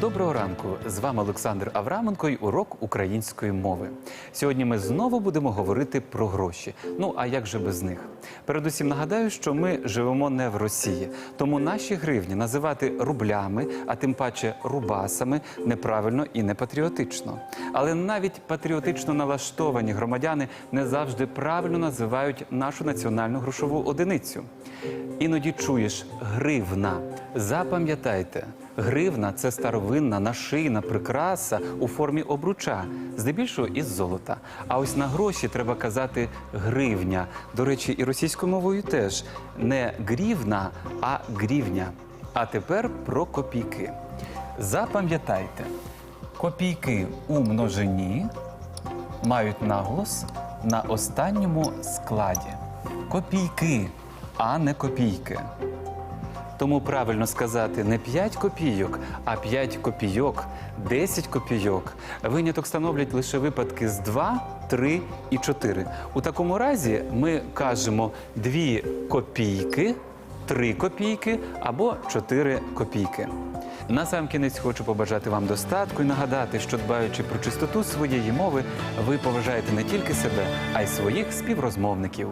Доброго ранку! З вами Олександр Авраменко і урок української мови. Сьогодні ми знову будемо говорити про гроші. Ну а як же без них? Передусім нагадаю, що ми живемо не в Росії, тому наші гривні називати рублями, а тим паче рубасами, неправильно і не патріотично. Але навіть патріотично налаштовані громадяни не завжди правильно називають нашу національну грошову одиницю. Іноді чуєш гривна. Запам'ятайте, гривна це старовинна нашийна прикраса у формі обруча, здебільшого із золота. А ось на гроші треба казати гривня. До речі, і російською мовою теж не грівна, а грівня. А тепер про копійки. Запам'ятайте, копійки у множині мають наголос на останньому складі. Копійки, а не копійки. Тому правильно сказати не 5 копійок, а 5 копійок, 10 копійок. Виняток становлять лише випадки з 2, 3 і 4. У такому разі ми кажемо 2 копійки, 3 копійки або 4 копійки. На сам кінець хочу побажати вам достатку і нагадати, що дбаючи про чистоту своєї мови, ви поважаєте не тільки себе, а й своїх співрозмовників.